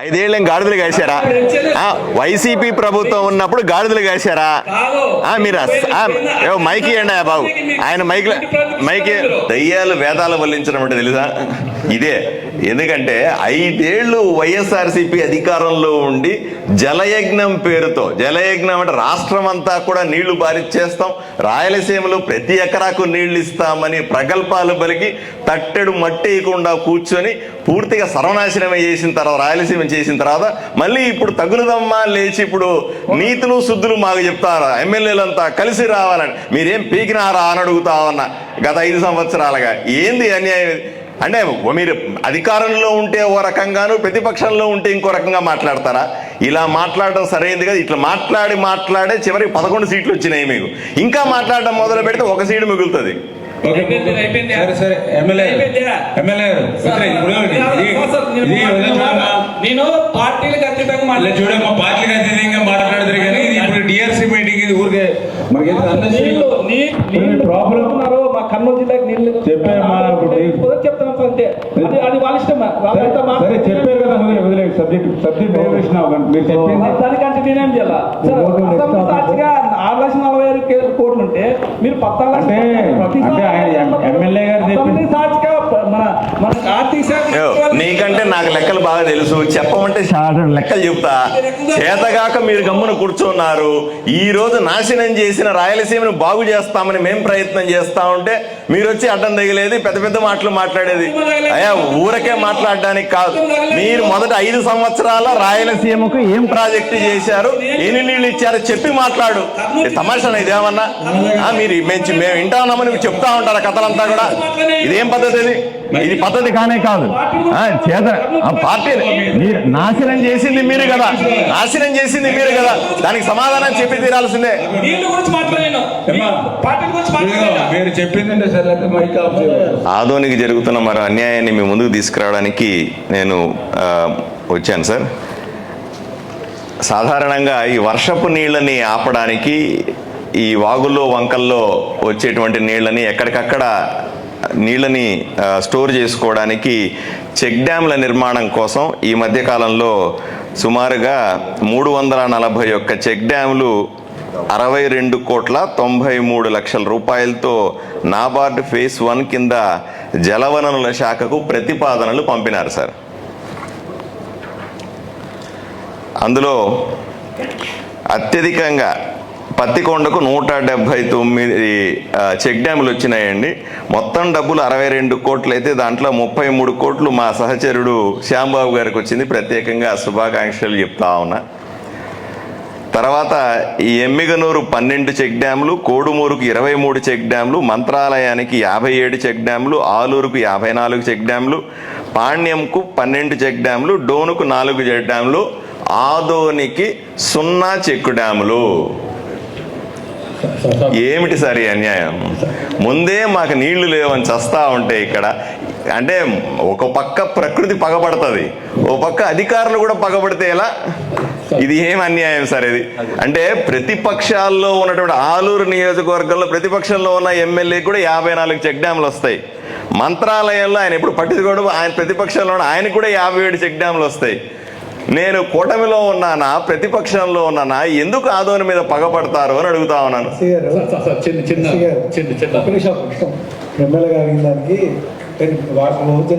ఐదేళ్ళం గాడిదలు కాశారా? వైసీపీ ప్రభుత్వం ఉన్నప్పుడు గాడిదలు కాశారా? ఆ, మీరు ఏవో మైకి అండి బాబు. ఆయన మైక్ మైకి దయ్యాలు వేదాలు వల్లించడం అంటే తెలుసా? ఇదే. ఎందుకంటే ఐదేళ్ళు వైఎస్ఆర్సీపీ అధికారంలో ఉండి జలయజ్ఞం పేరుతో జలయజ్ఞం అంటే రాష్ట్రం అంతా కూడా నీళ్ళు బారిచ్చేస్తాం రాయలసీమలో ప్రతి ఎకరాకు నీళ్ళు ఇస్తామని ప్రగల్భాలు పలికి తట్టెడు మట్టేయకుండా కూర్చొని పూర్తిగా సర్వనాశనం చేసిన తర్వాత రాయలసీమ చేసిన తర్వాత మళ్ళీ ఇప్పుడు తగులుదమ్మా లేచి ఇప్పుడు నీతులు శుద్ధులు మాకు చెప్తారా? ఎమ్మెల్యేలంతా కలిసి రావాలని. మీరేం పీకినారా అని అడుగుతా ఉన్నా గత ఐదు సంవత్సరాలుగా. ఏంది అన్యాయం అంటే మీరు అధికారంలో ఉంటే ఓ రకంగాను ప్రతిపక్షంలో ఉంటే ఇంకో రకంగా మాట్లాడతారా? ఇలా మాట్లాడడం సరైనది కదా. ఇట్లా మాట్లాడి మాట్లాడే చివరికి పదకొండు సీట్లు వచ్చినాయి మీకు. ఇంకా మాట్లాడడం మొదలు పెడితే ఒక సీటు మిగులుతుంది. నేను పార్టీలకు అతీతంగా ఇలా మాట్లాడుతున్నాను చూడమ్మా పార్టీలకు అతీతంగా మాట్లాడతారు కానీ ఇది ఇప్పుడు డిఆర్సీ మీటింగ్ ఇది ఊరికే మనకి నీళ్ళు నీ- నీళ్ళు ప్రాబ్లం ఉన్నారు మా కర్నూలు జిల్లాకి నీళ్ళు చెప్పామా, అంతే అది అది వాళ్ళ ఇష్టం సరే చెప్పారు కదా సబ్జెక్ట్ సబ్జెక్ట్ డైవర్షన్ మీరు చెప్పింది. దానికంటే నేనేం చేయాలా? ఆరు లక్షల నలభై ఆరు కోట్లు ఉంటే మీరు పద్నాలుగు లక్షలు ఎమ్మెల్యే గారు సాక్షిగా మన మన నీకంటే నాకు లెక్కలు బాగా తెలుసు. చెప్పమంటే లెక్కలు చెప్తా. చేతగాక మీరు గమ్మున కూర్చున్నారు. ఈ రోజు నాశనం చేసిన రాయలసీమను బాగు చేస్తామని మేము ప్రయత్నం చేస్తా ఉంటే మీరు వచ్చి అడ్డం తగిలేది పెద్ద పెద్ద మాటలు మాట్లాడేది. అయ్యా ఊరకే మాట్లాడడానికి కాదు. మీరు మొదట ఐదు సంవత్సరాల రాయలసీమకు ఏం ప్రాజెక్టు చేశారు? ఎన్ని నీళ్ళు ఇచ్చారో? చెప్పి మాట్లాడు. ఇది తమాషా ఇదేమన్నా? మీరు మేము మేము వింటా ఉన్నామని చెప్తా ఉంటారు కథలంతా కూడా. ఇదేం పద్ధతి ఇది ఇది పద్ధతి కానే కాదు. ఆ, చేత ఆ పార్టీ మీరు నాశనం చేసింది మీరు కదా. నాశనం చేసింది మీరు కదా. దానికి సమాధానం చెప్పి తీరాల్సిందే. మీరు చెప్పిందంటే సరే అయితే మైక్ ఆఫ్ చేయాలి ఆదోనికి జరుగుతున్న మరో అన్యాయాన్ని మీ ముందుకు తీసుకురావడానికి నేను వచ్చాను సార్. సాధారణంగా ఈ వర్షపు నీళ్ళని ఆపడానికి ఈ వాగుల్లో వంకల్లో వచ్చేటువంటి నీళ్ళని ఎక్కడికక్కడ నీళ్ళని స్టోర్ చేసుకోవడానికి చెక్ డ్యాంల నిర్మాణం కోసం ఈ మధ్యకాలంలో సుమారుగా మూడు వందల నలభై ఒక్క చెక్ డ్యాంలు అరవై రెండు కోట్ల తొంభై మూడు లక్షల రూపాయలతో నాబార్డ్ ఫేస్ వన్ కింద జలవనరుల శాఖకు ప్రతిపాదనలు పంపినారు సార్. అందులో అత్యధికంగా పత్తికొండకు నూట డెబ్బై తొమ్మిది చెక్ డ్యాములు వచ్చినాయండి. మొత్తం డబ్బులు అరవై రెండు కోట్లు అయితే దాంట్లో ముప్పై మూడు కోట్లు మా సహచరుడు శ్యాంబాబు గారికి వచ్చింది. ప్రత్యేకంగా శుభాకాంక్షలు చెప్తా ఉన్నా. తర్వాత ఈ ఎమ్మిగనూరు పన్నెండు చెక్ డ్యాములు కోడుమూరుకు ఇరవై మూడు చెక్ డ్యాములు మంత్రాలయానికి యాభై ఏడు చెక్ డ్యాములు ఆలూరుకు యాభై నాలుగు చెక్ డ్యాములు పాణ్యంకు పన్నెండు చెక్ డ్యాములు డోనుకు నాలుగు చెక్ డ్యాములు ఆదోనికి సున్నా చెక్కు డ్యాములు. ఏమిటి సార్ ఈ అన్యాయం? ముందే మాకు నీళ్ళు లేవని చస్తా ఉంటే ఇక్కడ అంటే ఒక పక్క ప్రకృతి పగబడుతుంది ఓ పక్క అధికారులు కూడా పగబడితే ఎలా? ఇది ఏం అన్యాయం సార్ ఇది? అంటే ప్రతిపక్షాల్లో ఉన్నటువంటి ఆలూరు నియోజకవర్గంలో ప్రతిపక్షంలో ఉన్న ఎమ్మెల్యే కూడా యాభై నాలుగు చెక్ డ్యాములు వస్తాయి. మంత్రాలయంలో ఆయన ఎప్పుడు పట్టించుకోవడం ఆయన ప్రతిపక్షంలో ఉన్న కూడా యాభై ఏడు చెక్ డ్యాములు వస్తాయి. నేను కూటమిలో ఉన్నానా? ప్రతిపక్షంలో ఉన్నానా? ఎందుకు ఆదోని మీద పగపడతారు అని అడుగుతా ఉన్నాను. ఎమ్మెల్యే గారు దానికి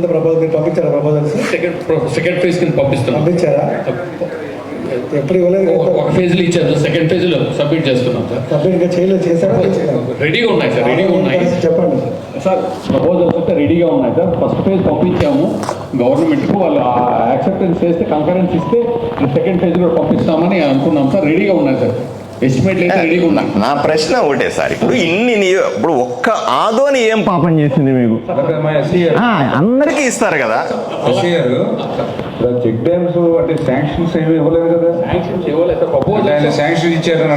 ప్రపోజల్ మీరు పంపించారా? ప్రపోజల్స్ సెకండ్ సెకండ్ ఫేజ్ కింద పంపిస్తున్నాం. పంపించారా? ఎప్పుడు ఇవ్వలేదు ఒక- ఒక ఫేజ్లో ఇచ్చారు సెకండ్ ఫేజ్లో సబ్మిట్ చేస్తున్నాం సార్ ఇంకా చేయలేదు చేశారా? రెడీగా ఉన్నాయి సార్ రెడీగా ఉన్నాయి. చెప్పండి సార్. ప్రపోజల్స్ అయితే రెడీగా ఉన్నాయి సార్. First phase పంపించాము. గవర్నమెంట్కు వాళ్ళు యాక్సెప్టెన్స్ చేస్తే కన్ఫరెన్స్ ఇస్తే సెకండ్ ఫేజ్ కూడా పంపిస్తామని అనుకున్నాం సార్. రెడీగా ఉన్నాయి సార్. నా ప్రశ్న ఒకటే సార్. ఇప్పుడు ఇన్ని ఇప్పుడు ఒక్క ఆదోని ఏం పాపం చేసింది మీకు? అందరికీ ఇస్తారు కదా. చెక్ డ్యామ్స్ అంటే శాంక్షన్స్ ఏమి ఇవ్వలేదు కదా? శాంక్షన్స్ ఇవ్వలేదు. సార్ అంటే ఆయన ప్రపోజల్ శాంక్షన్ ఇచ్చారని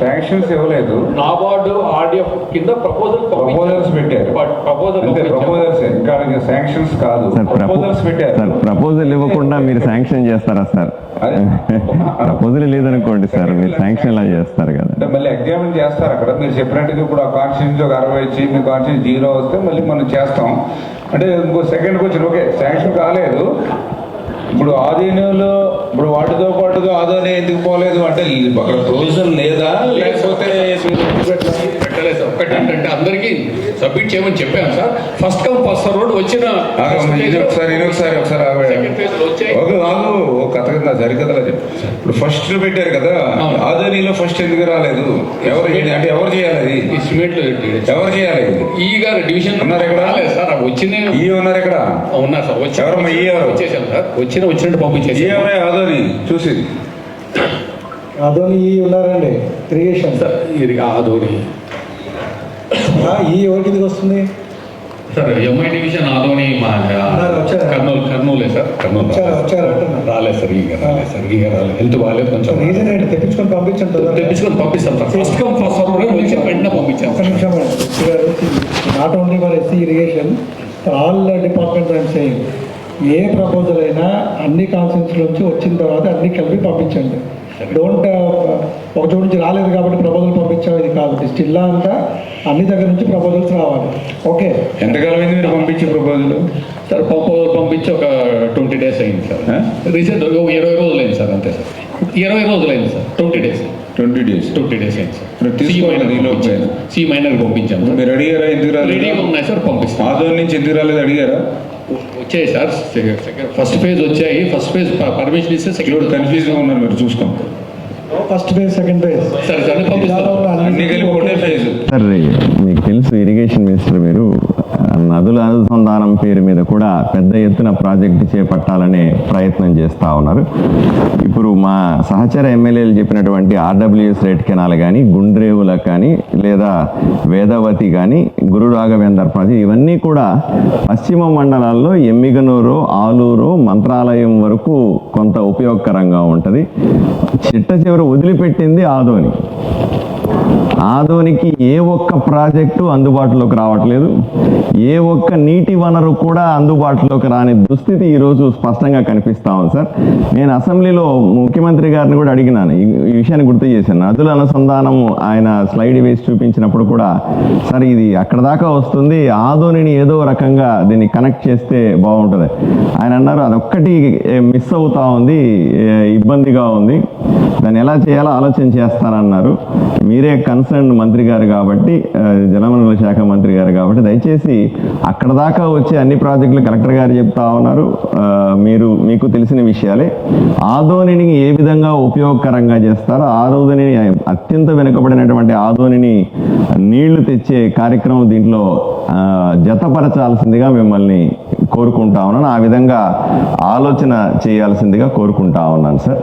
శాంక్షన్స్ ప్రపోజల్ ఇవ్వలేదు. నాబార్డు ఆర్డిఎఫ్ కింద ప్రపోజల్ ప్రపోజల్స్ పెట్టారు. ప్రపోజల్ అంతే ప్రపోజల్స్ ఇంకా శాంక్షన్స్ కాదు. ప్రపోజల్స్ పెట్టారు. సార్ ప్రపోజల్ ఇవ్వకుండా మీరు శాంక్షన్ చేస్తారా సార్. ప్రపోజల్ లేదనుకోండి సార్ మీరు శాంక్షన్ ఎలా చేస్తారు కదా. అంటే మళ్ళీ ఎగ్జామిన్ చేస్తారు అక్కడ. మీరు చెప్పినట్టుగా ఇప్పుడు ఆ కాన్స్టిట్యూన్స్ ఒక అరవై వచ్చి మీ కాన్స్టిట్యూన్స్ జీరో వస్తే మళ్ళీ మనం చేస్తాం. అంటే ఇంకో సెకండ్ క్వశ్చన్ ఓకే శాంక్షన్ కాలేదు. ఇప్పుడు ఆధీనంలో ఇప్పుడు వాటితో పాటుగా ఆదోని ఎందుకు పోలేదు అంటే అక్కడ ప్రొవిజన్ లేదా? లేకపోతే పెట్టలేదు. ఒకటి ఏంటంటే అందరికీ సబ్మిట్ చేయమని చెప్పాను సార్. ఫస్ట్ ఫస్ట్ రోడ్ వచ్చిన ఒకసారి ఒకసారి ఒకసారి ఒక ఒక కథ కింద సరికథలా చెప్పు. ఇప్పుడు ఫస్ట్ పెట్టారు కదా అవును. ఆదోనిలో ఫస్ట్ ఎందుకు రాలేదు? ఎవరు అంటే ఎవరు చేయాలి అది? ఎస్టిమేట్ ఎవరు చేయాలి ఇది? ఈ గారు డివిజన్ ఉన్నారు ఇక్కడ? సార్ వచ్చిన ఈ ఉన్నారు ఇక్కడ? ఉన్నారు సార్ వచ్చి ఎవరమ్మా ఈ ఎవరు? వచ్చేసాం సార్. వచ్చిన వచ్చినట్టు ఈ పంపించేసాం ఎవరే? ఆదోని చూసి. అదోని ఈ ఉన్నారండి. ఇరిగేషన్ సార్ ఇది ఆదోని ఈ ఎవరి కిందకి వస్తుంది? సార్ ఎంఐ డివిజన్ ఆదోని మా? కర్నూలు కర్నూలే సార్ కర్నూలు. రాలేదు. సార్ ఈగ రాలేదు సార్ ఈగ రాలేదు. హెల్త్ బాగాలేదు కొంచెం. రీజన్ ఏంటి? తెప్పించుకొని పంపించండి. తెప్పించుకొని పంపిస్తాం sir. First come first server వచ్చి వెంటనే పంపించాం. Not only for SC irrigation all department I'm saying a proposal అయినా అన్ని కాన్సెన్స్ నుంచి వచ్చిన తర్వాత అన్ని కలిపి పంపించండి. డోంట్ ఒక చోటు నుంచి రాలేదు కాబట్టి ప్రపోజల్ పంపించాం ఇది కాదు. జిల్లా అంతా అన్ని దగ్గర నుంచి ప్రపోజల్స్ రావాలి. ఓకే ఎంతకాలం అయింది మీరు పంపించే ప్రపోజల్ సార్ పంప- పంపించి ఒక ట్వంటీ డేస్ అయింది సార్ రీసెంట్ ఇరవై రోజులు అయింది సార్ అంతే సార్ ఇరవై రోజులు అయింది sir twenty days twenty days twenty days అయింది సార్ లోపు అయినా. సి మైనర్ పంపించాం సార్ మీరు అడిగారా ఎందుకు రెడీగా రాలేదు ఉన్నాయి సార్ పంపిస్తాం. ఆదోని నుంచి ఎందుకు రాలేదు అడిగారా? వచ్చాయి సార్. ఫస్ట్ ఫేజ్ వచ్చాయి. ఫస్ట్ ఫేజ్ పర్మిషన్ ఇస్తే సెకండ్ కన్ఫ్యూజ్గా ఉన్నారు మీరు చూసుకోండి first phase second phase sir మీకు తెలుసు ఇరిగేషన్ మినిస్టర్ మీరు. నదుల అనుసంధానం పేరు మీద కూడా పెద్ద ఎత్తున ప్రాజెక్టు చేపట్టాలనే ప్రయత్నం చేస్తూ ఉన్నారు. ఇప్పుడు మా సహచర ఎమ్మెల్యేలు చెప్పినటువంటి ఆర్డబ్ల్యూఎస్ రేట్ కెనాల్ కానీ గుండ్రేవుల కానీ లేదా వేదవతి కానీ గురు రాఘవేందర్ ప్రాజెక్ట్ ఇవన్నీ కూడా పశ్చిమ మండలాల్లో ఎమ్మిగనూరు ఆలూరు మంత్రాలయం వరకు కొంత ఉపయోగకరంగా ఉంటుంది. చిట్ట చివరి వదిలిపెట్టింది ఆదోని. ఆదోనికి ఏ ఒక్క ప్రాజెక్టు అందుబాటులోకి రావట్లేదు. ఏ ఒక్క నీటి వనరు కూడా అందుబాటులోకి రాని దుస్థితి ఈరోజు స్పష్టంగా కనిపిస్తా ఉంది సార్. నేను అసెంబ్లీలో ముఖ్యమంత్రి గారిని కూడా అడిగినాను. ఈ విషయాన్ని గుర్తు చేశాను. నదుల అనుసంధానం ఆయన స్లైడ్ వేసి చూపించినప్పుడు కూడా సార్ ఇది అక్కడ దాకా వస్తుంది. ఆదోనిని ఏదో రకంగా దీన్ని కనెక్ట్ చేస్తే బాగుంటుంది. ఆయన అన్నారు అదొక్కటి మిస్ అవుతా ఉంది ఇబ్బందిగా ఉంది. దాన్ని ఎలా చేయాలో ఆలోచన చేస్తానన్నారు. మీరే కన్సర్న్ మంత్రి గారు కాబట్టి జలవనరుల శాఖ మంత్రి గారు కాబట్టి దయచేసి అక్కడ దాకా వచ్చే అన్ని ప్రాజెక్టులు కలెక్టర్ గారు చెప్తా ఉన్నారు. మీరు మీకు తెలిసిన విషయాలే. ఆదోనిని ఏ విధంగా ఉపయోగకరంగా చేస్తారో ఆదోనిని అత్యంత వెనుకబడినటువంటి ఆదోనిని నీళ్ళు తెచ్చే కార్యక్రమం దీంట్లో జతపరచాల్సిందిగా మిమ్మల్ని కోరుకుంటా ఉన్నాను. ఆ విధంగా ఆలోచన చేయాల్సిందిగా కోరుకుంటా ఉన్నాను సార్.